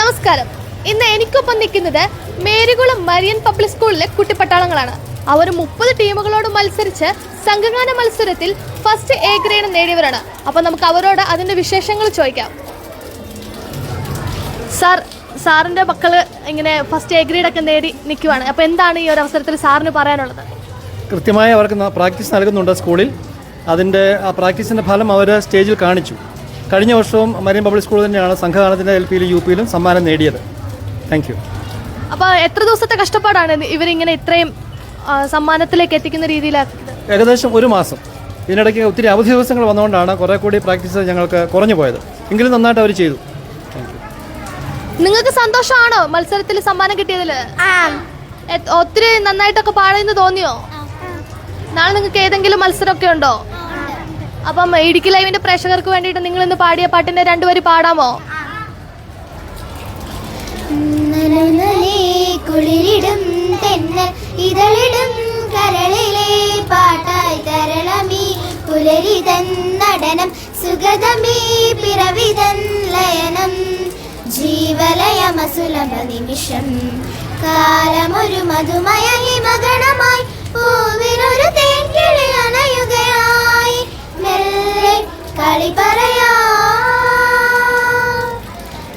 നമസ്കാരം. ഇന്ന് എനിക്കൊപ്പം നിൽക്കുന്നത് മേരികുളം മരിയൻ പബ്ലിക് സ്കൂളിലെ കുട്ടിപ്പട്ടാളങ്ങളാണ്. അവർ മുപ്പത് ടീമുകളോട് മത്സരിച്ച് സംഘഗാന മത്സരത്തിൽ ഫസ്റ്റ് എ ഗ്രേഡ് നേടിയവരാണ്. അപ്പൊ നമുക്ക് അവരോട് അതിന്റെ വിശേഷങ്ങൾ ചോദിക്കാം. സാർ സാറിന്റെ മക്കൾ ഇങ്ങനെ ഫസ്റ്റ് എ ഗ്രേഡ് ഒക്കെ നേടി നിൽക്കുവാണ്. അപ്പൊ എന്താണ് ഈ ഒരു അവസരത്തിൽ സാറിന് പറയാനുള്ളത്? കൃത്യമായി അവർക്ക് പ്രാക്ടീസ് നൽകുന്നുണ്ട് സ്കൂളിൽ. അതിന്റെ ആ പ്രാക്ടീസിന്റെ ഫലം അവർ സ്റ്റേജിൽ കാണിച്ചു. കഴിഞ്ഞ വർഷവും മരിയൻ പബ്ലിക് സ്കൂൾ തന്നെയാണ് സംഘഗാനത്തിന്റെ എൽ പിയിലും യു പിയിലും സമ്മാനം നേടിയത്. താങ്ക് യു അപ്പൊ എത്ര ദിവസത്തെ കഷ്ടപ്പാടാണ് ഇവരിങ്ങനെ ഇത്രയും സമ്മാനത്തിലേക്ക് എത്തിക്കുന്ന രീതിയിലാണ് ഏകദേശം ഒരു മാസം. ഇതിനിടയ്ക്ക് ഒത്തിരി അവധി ദിവസങ്ങൾ വന്നുകൊണ്ടാണ് കുറേ കൂടി പ്രാക്ടീസ് ഞങ്ങൾക്ക് കുറഞ്ഞു പോയത്. എങ്കിലും നന്നായിട്ട് അവർ ചെയ്തു. നിങ്ങൾക്ക് സന്തോഷമാണോ മത്സരത്തിൽ സമ്മാനം കിട്ടിയതിൽ ഒത്തിരി നന്നായിട്ടൊക്കെ പാടുന്നു തോന്നിയോ? നാളെ നിങ്ങൾക്ക് ഏതെങ്കിലും മത്സരമൊക്കെ ഉണ്ടോ? അപ്പം ഇടുക്കി ലൈവിന്റെ പ്രേക്ഷകർക്ക് വേണ്ടിയിട്ട് നിങ്ങൾ ഇന്ന് പാടിയ പാട്ടിന്റെ രണ്ടുപേര് പാടാമോ? കുളിരിടും തെന്നൽ ഇതളിടും കരളിലെ പാട്ടായി തരളമീ പുലരിതൻ നടനം സുഗതമീ പിറവിതൻ ലയനം. ജീവലയമസുലഭ നിമിഷം കാലമൊരു മധുമയ ഹിമഗണമായി കളി പറയാ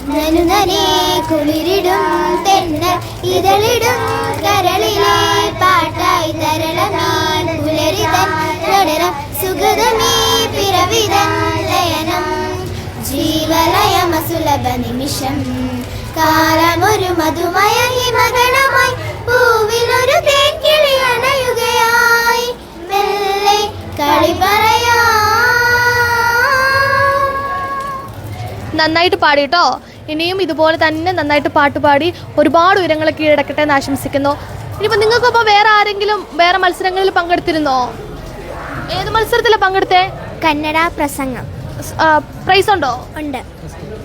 നനുനനെ കുളിരിടും തെന്ന ഇതളിടും കരളിലെ പാട്ടായി തരളമീൻ പുലരിതൻ. നടനം സുഗതമീ പിറവിതൻ. ലയനം ജീവലയമസുലഭ നിമിഷം കാലമൊരു മധുമയ നന്നായിട്ട് പാടി കേട്ടോ ഇനിയും ഇതുപോലെ തന്നെ നന്നായിട്ട് പാട്ട് പാടി ഒരുപാട് ഉയരങ്ങൾ കീഴടക്കട്ടെ എന്ന് ആശംസിക്കുന്നു. ഇനിയിപ്പോൾ നിങ്ങൾക്കൊപ്പം വേറെ ആരെങ്കിലും വേറെ മത്സരങ്ങളിൽ പങ്കെടുത്തിരുന്നോ? ഏത് മത്സരത്തിലാണ് പങ്കെടുത്തേ? കന്നഡ പ്രസംഗം. പ്രൈസ് ഉണ്ടോ. ഉണ്ട്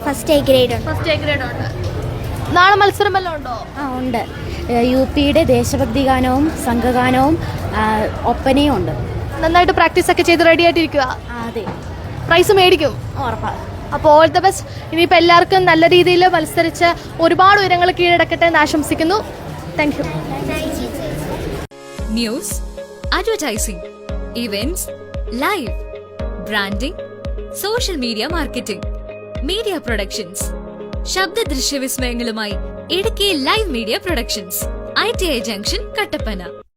first A grade first A grade ഉണ്ട്. നാളെ മത്സരം വല്ലതും ഉണ്ടോ? ആ ഉണ്ട്. യു പിയുടെ ദേശഭക്തി ഗാനവും സംഘഗാനവും ഒപ്പനയും ഉണ്ട്. നന്നായിട്ട് പ്രാക്ടീസ് ഒക്കെ ചെയ്ത് റെഡി ആയിട്ടിരിക്കുക അതെ. പ്രൈസ് മേടിക്കും. ഉറപ്പാണ് അപ്പോൾ ഓൾ ദ ബെസ്റ്റ് ഇനിയിപ്പോൾ എല്ലാവർക്കും നല്ല രീതിയിൽ മത്സരിച്ച് ഒരുപാട് ഉയരങ്ങൾ കീഴടക്കട്ടെ എന്ന് ആശംസിക്കുന്നു. Thank you news advertising events live branding social media marketing media productions ശബ്ദ ദൃശ്യ വിസ്മയങ്ങളുമായി Idukki live media productions I T I junction Kattappana.